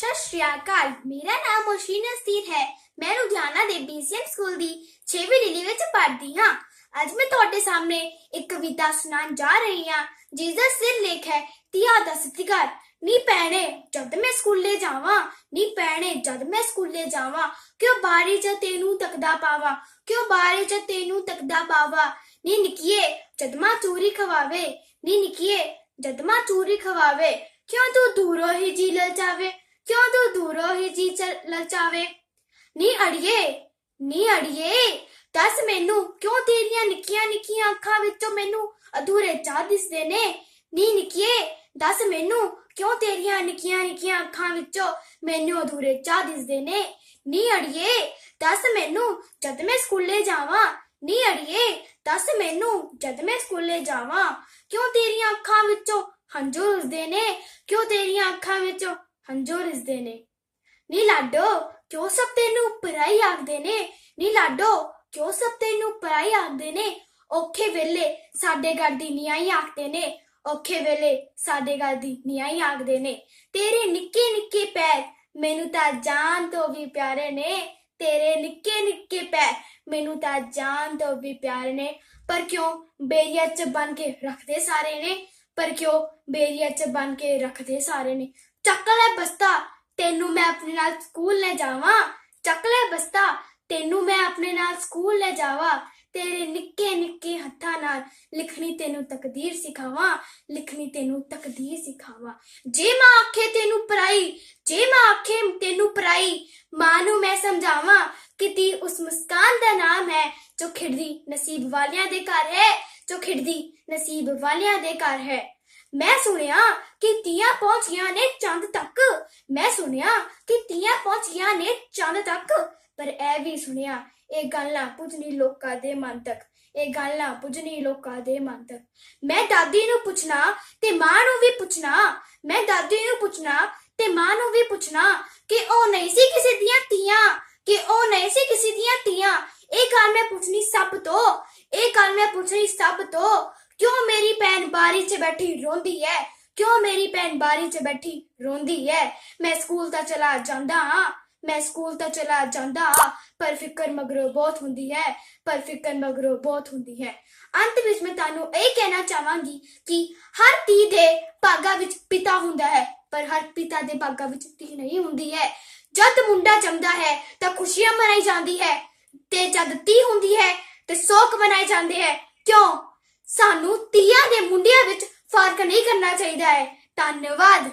ਸਤਿ ਸ਼੍ਰੀ ਅਕਾਲ, ਮੇਰਾ ਨਾਮ ਮੋਸ਼ੀਨ ਅਸਤੀਰ ਹੈ। ਮੈਂ ਲੁਧਿਆਣਾ ਦੇ ਬੀਸੀਐਮ ਸਕੂਲ ਦੀ 6ਵੀਂ ਲੀਲੀ ਵਿੱਚ ਪੜ੍ਹਦੀ ਹਾਂ। ਅੱਜ ਮੈਂ ਤੁਹਾਡੇ ਸਾਹਮਣੇ ਇੱਕ ਕਵਿਤਾ ਸੁਣਾਉਣ ਜਾ ਰਹੀ ਹਾਂ ਜਿਸ ਦਾ ਸਿਰ ਲੇਖ ਹੈ ਤੀਆ ਦਾ ਸਤਿਕਾਰ। ਨੀ ਪੈਣੇ ਜਦ ਮੈਂ ਸਕੂਲੇ ਜਾਵਾਂ, ਨੀ ਪੈਣੇ ਜਦ ਮੈਂ ਸਕੂਲੇ ਜਾਵਾਂ, ਕਿਉਂ ਬਾਰੀ ਚ ਤੈਨੂੰ ਤੱਕਦਾ ਪਾਵਾਂ, ਕਿਉਂ ਬਾਰੀ ਚ ਤੈਨੂੰ ਤਕਦਾ ਪਾਵਾਂ। ਨੀ ਨਿੱਕੀਏ ਜਦ ਮਾਂ ਚੂਰੀ ਖਵਾਵੇ, ਨੀ ਨਿੱਕੀਏ ਜਦ ਮਾਂ ਚੂਰੀ ਖਵਾਵੇ, ਕਿਉਂ ਤੂੰ ਦੂਰੋਂ ਹੀ ਜੀ ਲੈ ਜਾਵੇ ਕਿਉਂ ਤੂੰ ਦੂਰੋਂ ਹੀ ਜੀ ਲਲਚਾਵੇ ਨੀ ਅੜੀਏ ਨੀ ਅੜੀਏ, ਦੱਸ ਮੈਨੂੰ ਕਿਉਂ ਤੇਰੀਆਂ ਨਿੱਕੀਆਂ ਨਿੱਕੀਆਂ ਅੱਖਾਂ ਵਿੱਚੋਂ ਮੈਨੂੰ ਅਧੂਰੇ ਚਾਹ ਦਿਸਦੇ ਨੇ? ਨੀ ਨਿੱਕੀਏ, ਦੱਸ ਮੈਨੂੰ ਕਿਉਂ ਤੇਰੀਆਂ ਨਿੱਕੀਆਂ ਨਿੱਕੀਆਂ ਅੱਖਾਂ ਵਿੱਚੋਂ ਮੈਨੂੰ ਅਧੂਰੇ ਚਾਹ ਦਿਸਦੇ ਨੇ? ਨੀ ਅੜੀਏ, ਦੱਸ ਮੈਨੂੰ ਜਦ ਮੈਂ ਸਕੂਲੇ ਜਾਵਾਂ। ਨੀ ਅੜੀਏ, ਦੱਸ ਮੈਨੂੰ ਜਦ ਮੈਂ ਸਕੂਲੇ ਜਾਵਾਂ। ਕਿਉਂ ਤੇਰੀਆਂ ਅੱਖਾਂ ਵਿੱਚੋਂ ਹੰਝੂ ਰੁਸਦੇ ਨੇ? ਕਿਉਂ ਤੇਰੀਆਂ ਅੱਖਾਂ ਵਿੱਚੋਂ ਹੰਝੂ ਰਿਸਦੇ ਨੇ। ਨੀ ਲਾਡੋ, ਕਿਉਂ ਸਭ ਤੈਨੂੰ ਪਰਾਈ ਆਖਦੇ ਨੇ? ਨੀ ਲਾਡੋ, ਕਿਉਂ ਸਭ ਤੈਨੂੰ ਪਰਾਈ ਆਖਦੇ ਨੇ? ਔਖੇ ਵੇਲੇ ਸਾਡੇ ਘਰ ਦੀ ਨਿਆਈ ਆਖਦੇ ਨੇ। ਔਖੇ ਵੇਲੇ ਸਾਡੇ ਘਰ ਦੀ ਨਿਆਈ ਆਖਦੇ ਨੇ। ਤੇਰੇ ਨਿੱਕੇ ਨਿੱਕੇ ਪੈਰ ਮੈਨੂੰ ਤਾਂ ਜਾਨ ਤੋਂ ਵੀ ਪਿਆਰੇ ਨੇ। ਤੇਰੇ ਨਿੱਕੇ ਨਿੱਕੇ ਪੈਰ ਮੈਨੂੰ ਤਾਂ ਜਾਨ ਤੋਂ ਵੀ ਪਿਆਰੇ ਨੇ। ਪਰ ਕਿਉਂ ਬੇਰੀਆ ਚ ਬਨ ਕੇ ਰੱਖਦੇ ਸਾਰੇ ਨੇ? ਪਰ ਕਿਉਂ ਬੇਰੀਆ ਚ ਬਨ ਕੇ ਰੱਖਦੇ ਸਾਰੇ ਨੇ? ਚੱਕ ਲੈ ਬਸਤਾ, ਤੈਨੂੰ ਮੈਂ ਆਪਣੇ ਨਾਲ ਸਕੂਲ ਲੈ ਜਾਵਾਂ। ਚੱਕ ਲੈ ਬਸਤਾ, ਤੈਨੂੰ ਮੈਂ ਆਪਣੇ ਨਾਲ ਸਕੂਲ ਲੈ ਜਾਵਾਂ। ਤੇਰੇ ਨਿੱਕੇ ਨਿੱਕੇ ਹੱਥਾਂ ਨਾਲ ਲਿਖਣੀ ਤੈਨੂੰ ਤਕਦੀਰ ਸਿਖਾਵਾਂ, ਲਿਖਣੀ ਤੈਨੂੰ ਤਕਦੀਰ ਸਿਖਾਵਾਂ। ਜੇ ਮਾਂ ਆਖੇ ਤੈਨੂੰ ਪਰਾਈ ਜੇ ਮਾਂ ਆਖੇ ਤੈਨੂੰ ਪਰਾਈ ਮਾਂ ਨੂੰ ਮੈਂ ਸਮਝਾਵਾਂ ਕਿ ਤੀ ਉਸ ਮੁਸਕਾਨ ਦਾ ਨਾਮ ਹੈ ਜੋ ਖਿੜਦੀ ਨਸੀਬ ਵਾਲਿਆਂ ਦੇ ਘਰ ਹੈ, ਜੋ ਖਿੜਦੀ ਨਸੀਬ ਵਾਲਿਆਂ ਦੇ ਘਰ ਹੈ। ਮੈਂ ਸੁਣਿਆ ਕਿ ਤੀਆਂ ਪਹੁੰਚ ਗਈਆਂ ਨੇ ਚੰਦ ਤੱਕ। ਮੈਂ ਸੁਣਿਆ ਕਿ ਤੀਆਂ ਪਹੁੰਚ ਗਿਆ ਨੇ ਚੰਦ ਤੱਕ। ਪਰ ਇਹ ਵੀ ਸੁਣਿਆ, ਇਹ ਗੱਲ ਨਾ ਪੁੱਜਣੀ ਲੋਕਾਂ ਦੇ ਮਨ ਤੱਕ। ਇਹ ਗੱਲ ਨਾ ਪੁੱਜਣੀ ਲੋਕਾਂ ਦੇ ਮਨ ਤੱਕ। ਮੈਂ ਦਾਦੀ ਨੂੰ ਪੁੱਛਣਾ ਤੇ ਮਾਂ ਨੂੰ ਵੀ ਪੁੱਛਣਾ। ਮੈਂ ਦਾਦੀ ਨੂੰ ਪੁੱਛਣਾ ਤੇ ਮਾਂ ਨੂੰ ਵੀ ਪੁੱਛਣਾ ਕਿ ਉਹ ਨਹੀਂ ਸੀ ਕਿਸੇ ਦੀਆਂ ਤੀਆਂ, ਕਿ ਉਹ ਨਹੀਂ ਸੀ ਕਿਸੇ ਦੀਆਂ ਤੀਆਂ। ਇਹ ਗੱਲ ਮੈਂ ਪੁੱਛਣੀ ਸਭ ਤੋਂ, ਇਹ ਗੱਲ ਮੈਂ ਪੁੱਛਣੀ ਸਭ ਤੋਂ। ਕਿਉਂ ਮੇਰੀ ਭੈਣ ਬਾਰੀ 'ਚ ਬੈਠੀ ਰੋਂਦੀ ਹੈ ਕਿਉਂ ਮੇਰੀ ਭੈਣ ਬਾਰੀ 'ਚ ਬੈਠੀ ਰੋਂਦੀ ਹੈ ਮੈਂ ਸਕੂਲ ਤਾਂ ਚਲਾ ਜਾਂਦਾ ਹਾਂ। ਮੈਂ ਸਕੂਲ ਤਾਂ ਚਲਾ ਜਾਂਦਾ ਪਰ ਫਿਕਰ ਮਗਰੋਂ ਬਹੁਤ ਹੁੰਦੀ ਹੈ ਪਰ ਫਿਕਰ ਮਗਰੋਂ ਬਹੁਤ ਹੁੰਦੀ ਹੈ ਅੰਤ ਵਿੱਚ ਮੈਂ ਤੁਹਾਨੂੰ ਇਹ ਕਹਿਣਾ ਚਾਹਾਂਗੀ ਕਿ ਹਰ ਧੀ ਦੇ ਭਾਗਾ ਵਿੱਚ ਪਿਤਾ ਹੁੰਦਾ ਹੈ। ਪਰ ਹਰ ਪਿਤਾ ਦੇ ਭਾਗਾ ਵਿੱਚ ਧੀ ਨਹੀਂ ਹੁੰਦੀ ਹੈ ਜਦ ਮੁੰਡਾ ਜੰਮਦਾ ਹੈ ਤਾਂ ਖੁਸ਼ੀਆਂ ਮਨਾਈ ਜਾਂਦੀ ਹੈ ਤੇ ਜਦ ਧੀ ਹੁੰਦੀ ਹੈ ਤੇ ਸੋਗ ਮਨਾਏ ਜਾਂਦੇ ਹੈ। ਕਿਉਂ? ਸਾਨੂੰ ਤੀਆਂ ਦੇ ਮੁੰਡਿਆਂ ਵਿੱਚ ਫ਼ਰਕ ਨਹੀਂ ਕਰਨਾ ਚਾਹੀਦਾ ਹੈ। ਧੰਨਵਾਦ।